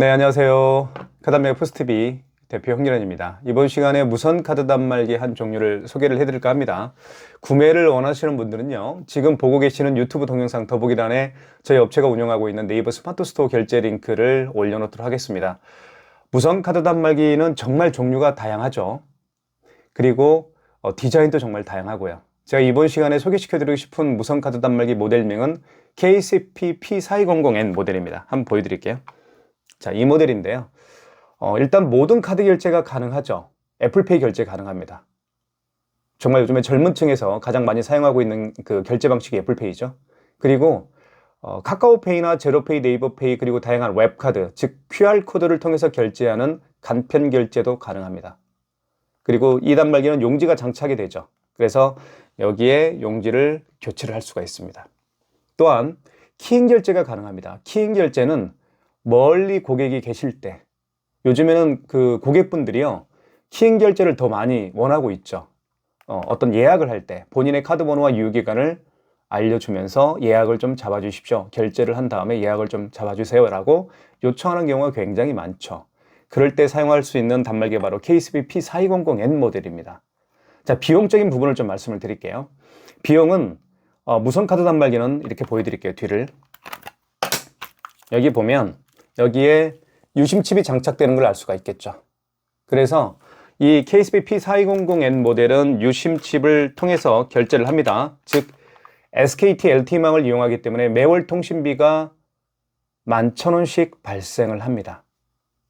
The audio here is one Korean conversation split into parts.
네, 안녕하세요. 카담메 포스트비 대표 홍길원입니다. 이번 시간에 무선 카드 단말기 한 종류를 소개를 해드릴까 합니다. 구매를 원하시는 분들은요, 지금 보고 계시는 유튜브 동영상 더보기란에 저희 업체가 운영하고 있는 네이버 스마트 스토어 결제 링크를 올려놓도록 하겠습니다. 무선 카드 단말기는 정말 종류가 다양하죠. 그리고 어, 디자인도 정말 다양하고요. 제가 이번 시간에 소개시켜드리고 싶은 무선 카드 단말기 모델명은 KCP P4200N 모델입니다. 한번 보여드릴게요. 자, 이 모델인데요. 어, 일단 모든 카드 결제가 가능하죠. 애플페이 결제 가능합니다. 정말 요즘에 젊은 층에서 가장 많이 사용하고 있는 그 결제 방식이 애플페이죠. 그리고 어, 카카오페이나 제로페이, 네이버페이 그리고 다양한 웹카드, 즉 QR코드를 통해서 결제하는 간편 결제도 가능합니다. 그리고 이 단말기는 용지가 장착이 되죠. 그래서 여기에 용지를 교체를 할 수가 있습니다. 또한 키잉 결제가 가능합니다. 키잉 결제는 멀리 고객이 계실 때 요즘에는 그 고객분들이요 키잉 결제를 더 많이 원하고 있죠. 어, 어떤 예약을 할 때 본인의 카드 번호와 유효기간을 알려주면서 예약을 좀 잡아주십시오. 결제를 한 다음에 예약을 좀 잡아주세요라고 요청하는 경우가 굉장히 많죠. 그럴 때 사용할 수 있는 단말기가 바로 KCB P4200N 모델입니다. 자, 비용적인 부분을 좀 말씀을 드릴게요. 비용은 어, 무선 카드 단말기는 이렇게 보여드릴게요. 뒤를 여기 보면 여기에 유심칩이 장착되는 걸 알 수가 있겠죠. 그래서 이 KSB P4200N 모델은 유심칩을 통해서 결제를 합니다. 즉 SKT LTE망을 이용하기 때문에 매월 통신비가 11,000원씩 발생을 합니다.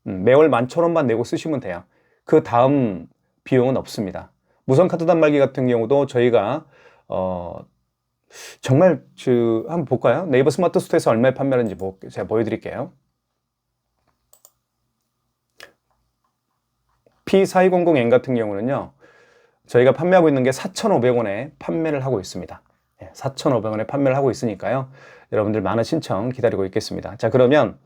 음, 매월 11,000원만 내고 쓰시면 돼요. 그 다음 비용은 없습니다. 무선 카드 단말기 같은 경우도 저희가 어, 정말 그 한번 볼까요? 네이버 스마트 스토어에서 얼마에 판매하는지 뭐 제가 보여드릴게요. P4200N 같은 경우는요, 저희가 판매하고 있는 게 4,500원에 판매를 하고 있습니다. 4,500원에 판매를 하고 있으니까요. 여러분들 많은 신청 기다리고 있겠습니다. 자, 그러면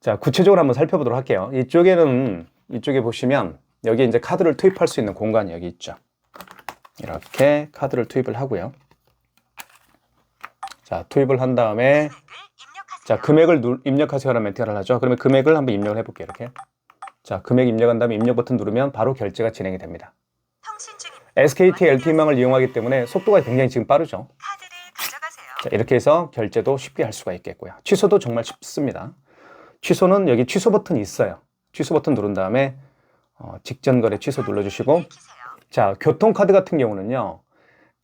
자, 구체적으로 한번 살펴보도록 할게요. 이쪽에는 이쪽에 보시면 여기 이제 카드를 투입할 수 있는 공간이 여기 있죠. 이렇게 카드를 투입을 하고요. 자, 투입을 한 다음에 자, 금액을 누, 입력하세요라는 멘트를 하죠. 그러면 금액을 한번 입력을 해 볼게요. 이렇게. 자, 금액 입력한 다음에 입력 버튼 누르면 바로 결제가 진행이 됩니다. SKT LTE망을 이용하기 때문에 속도가 굉장히 지금 빠르죠. 자, 이렇게 해서 결제도 쉽게 할 수가 있겠고요. 취소도 정말 쉽습니다. 취소는 여기 취소 버튼이 있어요. 취소 버튼 누른 다음에 어, 직전 거래 취소 눌러주시고. 자 교통카드 같은 경우는요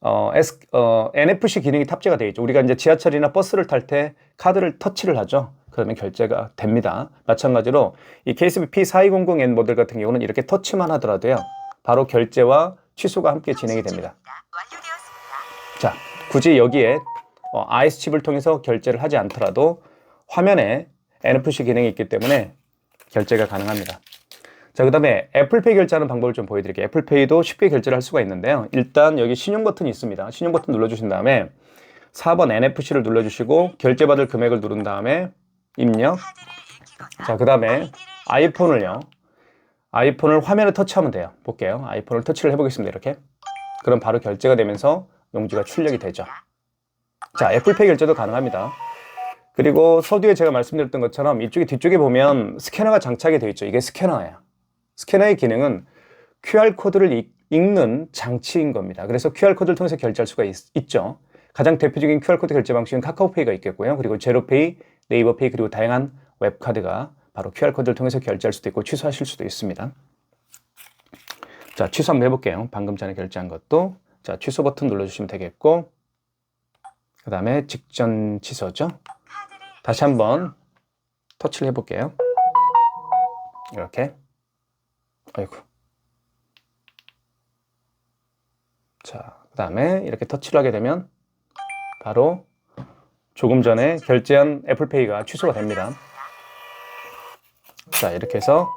어, S, 어, NFC 기능이 탑재가 되어 있죠. 우리가 이제 지하철이나 버스를 탈 때 카드를 터치를 하죠. 그러면 결제가 됩니다. 마찬가지로 이 KCB P4200N 모델 같은 경우는 이렇게 터치만 하더라도요 바로 결제와 취소가 함께 진행이 됩니다. 자, 굳이 여기에 어, IS 칩을 통해서 결제를 하지 않더라도 화면에 NFC 기능이 있기 때문에 결제가 가능합니다. 자, 그 다음에 애플페이 결제하는 방법을 좀 보여드릴게요. 애플페이도 쉽게 결제를 할 수가 있는데요. 일단 여기 신용 버튼이 있습니다. 신용 버튼 눌러주신 다음에 4번 NFC를 눌러주시고 결제받을 금액을 누른 다음에 입력. 자, 그 다음에 아이폰을요. 아이폰을 화면에 터치하면 돼요. 볼게요. 아이폰을 터치를 해보겠습니다. 이렇게. 그럼 바로 결제가 되면서 용지가 출력이 되죠. 자, 애플페이 결제도 가능합니다. 그리고 서두에 제가 말씀드렸던 것처럼 이쪽에 뒤쪽에 보면 스캐너가 장착이 되어 있죠. 이게 스캐너예요. 스캐너의 기능은 QR코드를 읽- 읽는 장치인 겁니다. 그래서 QR코드를 통해서 결제할 수가 있, 죠 가장 대표적인 QR코드 결제 방식은 카카오페이가 있겠고요. 그리고 제로페이, 네이버 페이 그리고 다양한 웹카드가 바로 QR코드를 통해서 결제할 수도 있고 취소하실 수도 있습니다. 자, 취소 한번 해볼게요. 방금 전에 결제한 것도. 자, 취소 버튼 눌러주시면 되겠고, 그 다음에 직전 취소죠. 다시 한번 터치를 해볼게요. 이렇게. 아이고. 자, 그 다음에 이렇게 터치를 하게 되면 바로 조금 전에 결제한 애플페이가 취소가 됩니다. 자, 이렇게 해서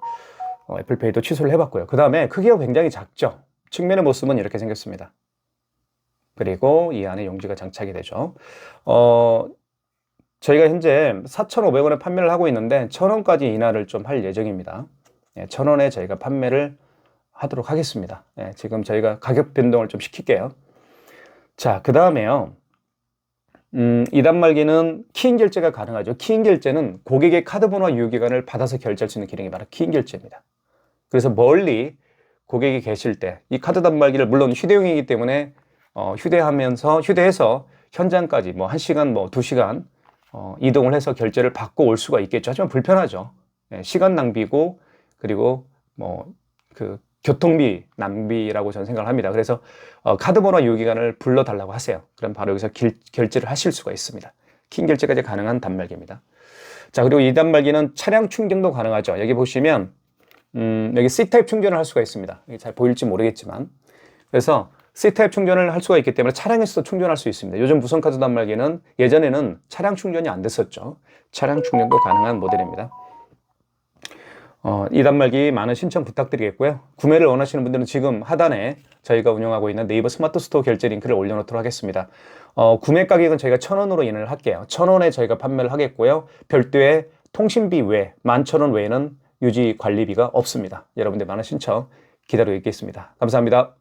어, 애플페이도 취소를 해봤고요. 그 다음에 크기가 굉장히 작죠. 측면의 모습은 이렇게 생겼습니다. 그리고 이 안에 용지가 장착이 되죠. 어, 저희가 현재 4,500원에 판매를 하고 있는데 1,000원까지 인하를 좀 할 예정입니다. 예, 1,000원에 저희가 판매를 하도록 하겠습니다. 예, 지금 저희가 가격 변동을 좀 시킬게요. 자, 그 다음에요. 음, 이 단 말기는 키인 결제가 가능하죠. 키인 결제는 고객의 카드 번호와 유효기간을 받아서 결제할 수 있는 기능이 바로 키인 결제입니다. 그래서 멀리 고객이 계실 때 이 카드 단말기를 물론 휴대용이기 때문에 어, 휴대하면서 휴대해서 현장까지 뭐 1시간 뭐 2시간 어, 이동을 해서 결제를 받고 올 수가 있겠죠. 하지만 불편하죠. 예, 시간 낭비고 그리고 뭐 그 교통비 낭비라고 저는 생각을 합니다. 그래서 어, 카드번호 유효기간을 불러달라고 하세요. 그럼 바로 여기서 길- 결제를 하실 수가 있습니다. 킨 결제까지 가능한 단말기입니다. 자 그리고 이 단말기는 차량 충전도 가능하죠. 여기 보시면 음, 여기 C타입 충전을 할 수가 있습니다. 잘 보일지 모르겠지만 그래서 C타입 충전을 할 수가 있기 때문에 차량에서도 충전할 수 있습니다. 요즘 무선 카드 단말기는 예전에는 차량 충전이 안 됐었죠. 차량 충전도 가능한 모델입니다. 어, 이 단말기 많은 신청 부탁드리겠고요. 구매를 원하시는 분들은 지금 하단에 저희가 운영하고 있는 네이버 스마트 스토어 결제 링크를 올려놓도록 하겠습니다. 어, 구매 가격은 저희가 천 원으로 인을 할게요. 천 원에 저희가 판매를 하겠고요. 별도의 통신비 외, 만천 원 외에는 유지 관리비가 없습니다. 여러분들 많은 신청 기다리고 있겠습니다. 감사합니다.